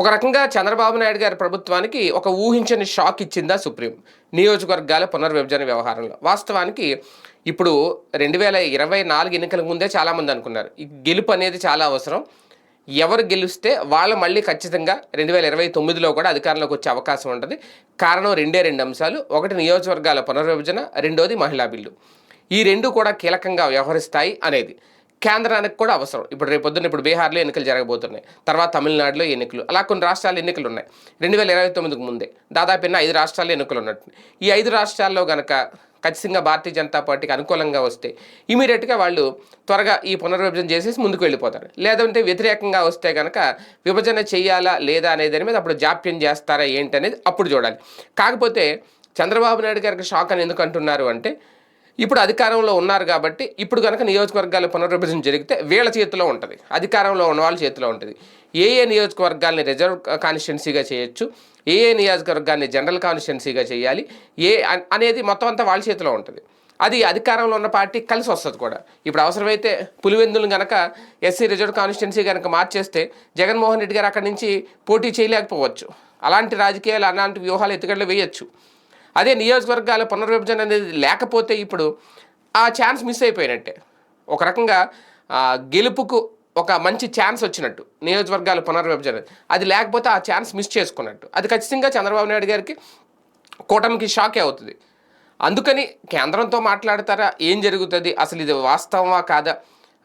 ఒక రకంగా చంద్రబాబు నాయుడు గారి ప్రభుత్వానికి ఒక ఊహించని షాక్ ఇచ్చిందా సుప్రీం నియోజకవర్గాల పునర్విభజన వ్యవహారంలో. వాస్తవానికి ఇప్పుడు రెండు వేల ఇరవై నాలుగు ఎన్నికల ముందే చాలామంది అనుకున్నారు. ఈ గెలుపు అనేది చాలా అవసరం. ఎవరు గెలిస్తే వాళ్ళు మళ్ళీ ఖచ్చితంగా రెండు వేల ఇరవై తొమ్మిదిలో కూడా అధికారంలోకి వచ్చే అవకాశం ఉంటుంది. కారణం రెండే రెండు అంశాలు. ఒకటి నియోజకవర్గాల పునర్విభజన రెండోది మహిళా బిల్లు. ఈ రెండు కూడా కీలకంగా వ్యవహరిస్తాయి అనేది. కేంద్రానికి కూడా అవసరం. ఇప్పుడు రేపు పొద్దున్న ఇప్పుడు బీహార్లో ఎన్నికలు జరగబోతున్నాయి. తర్వాత తమిళనాడులో ఎన్నికలు. అలా కొన్ని రాష్ట్రాలు ఎన్నికలు ఉన్నాయి. రెండు వేల ఇరవై తొమ్మిదికి ముందే దాదాపు ఐదు రాష్ట్రాల్లో ఎన్నికలు ఉన్నట్టు. ఈ ఐదు రాష్ట్రాల్లో కనుక ఖచ్చితంగా భారతీయ జనతా పార్టీకి అనుకూలంగా వస్తే ఇమీడియట్గా వాళ్ళు త్వరగా ఈ పునర్విభజన చేసేసి ముందుకు వెళ్ళిపోతారు. లేదంటే వ్యతిరేకంగా వస్తే కనుక విభజన చేయాలా లేదా అనేది దాని మీద అప్పుడు జాప్యం చేస్తారా ఏంటి అనేది అప్పుడు చూడాలి. కాకపోతే చంద్రబాబు నాయుడు గారికి షాక్ అని ఎందుకు అంటున్నారు అంటే ఇప్పుడు అధికారంలో ఉన్నారు కాబట్టి ఇప్పుడు కనుక నియోజకవర్గాల పునర్విభజన జరిగితే వీళ్ళ చేతిలో ఉంటుంది. అధికారంలో ఉన్న వాళ్ళ చేతిలో ఉంటుంది. ఏ ఏ నియోజకవర్గాల్ని రిజర్వ్ కాన్స్టిట్యున్సీగా చేయొచ్చు ఏ ఏ నియోజకవర్గాన్ని జనరల్ కాన్స్టిట్యున్సీగా చేయాలి ఏ అనేది మొత్తం అంతా వాళ్ళ చేతిలో ఉంటుంది. అది అధికారంలో ఉన్న పార్టీ కలిసి వస్తుంది కూడా. ఇప్పుడు అవసరమైతే పులివెందులను గనక ఎస్సీ రిజర్వ్ కాన్స్టిట్యున్సీ కనుక మార్చేస్తే జగన్మోహన్ రెడ్డి గారు అక్కడి నుంచి పోటీ చేయలేకపోవచ్చు. అలాంటి రాజకీయాలు అలాంటి వ్యూహాలు ఎత్తుగడలు వేయచ్చు. అదే నియోజకవర్గాల పునర్విభజన అనేది లేకపోతే ఇప్పుడు ఆ ఛాన్స్ మిస్ అయిపోయినట్టే. ఒక రకంగా గెలుపుకు ఒక మంచి ఛాన్స్ వచ్చినట్టు నియోజకవర్గాల పునర్విభజన. అది లేకపోతే ఆ ఛాన్స్ మిస్ చేసుకున్నట్టు. అది ఖచ్చితంగా చంద్రబాబు నాయుడు గారికి కూటమికి షాకే అవుతుంది. అందుకని కేంద్రంతో మాట్లాడతారా? ఏం జరుగుతుంది? అసలు ఇది వాస్తవమా కాదా?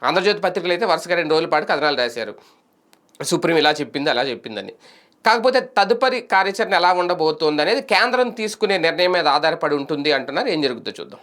ఆంధ్రజ్యోతి పత్రికలు అయితే వరుసగా రెండు రోజుల పాటు కథనాలు రాశారు. సుప్రీం ఇలా చెప్పింది అలా చెప్పిందని. కాకపోతే తదుపరి కార్యాచరణ ఎలా ఉండబోతోంది అనేది కేంద్రం తీసుకునే నిర్ణయం మీద ఆధారపడి ఉంటుంది అంటున్నారు. ఏం జరుగుతుందో చూద్దాం.